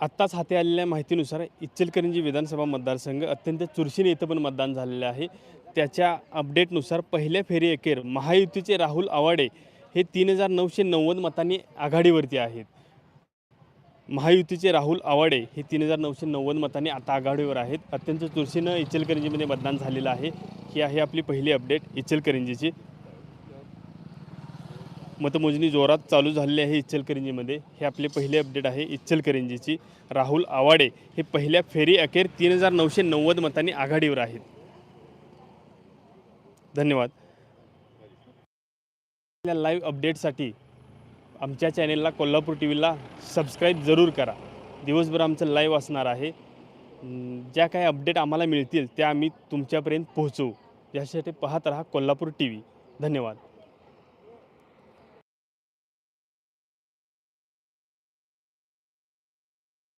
आत्ताच हाती आलेल्या माहितीनुसार इचलकरंजी विधानसभा मतदारसंघ अत्यंत चुरशीने इथं पण मतदान झालेलं आहे. त्याच्या अपडेटनुसार पहिल्या फेरी अखेर महायुतीचे राहुल आवाडे हे तीन हजार नऊशे नव्वद मतांनी आघाडीवरती आहेत. महायुतीचे राहुल आवाडे हे तीन हजार नऊशे नव्वद मतांनी आता आघाडीवर आहेत. अत्यंत चुरशीनं इचलकरंजीमध्ये मतदान झालेलं आहे. ही आहे आपली पहिली अपडेट इचलकरंजीची. मतमोजणी जोरात चालू झालेली आहे इचलकरंजीमध्ये. हे आपले पहिले अपडेट आहे इचलकरंजीची. राहुल आवाडे हे पहिल्या फेरी अखेर तीन हजार नऊशे नव्वद मतांनी आघाडीवर आहेत. धन्यवाद. आपल्या लाईव्ह अपडेटसाठी आमच्या चॅनेलला कोल्हापूर टी व्हीला सबस्क्राईब जरूर करा. दिवसभर आमचं लाईव्ह असणार आहे. ज्या काही अपडेट आम्हाला मिळतील त्या आम्ही तुमच्यापर्यंत पोहोचवू. यासाठी पाहत राहा कोल्हापूर टी व्ही धन्यवाद.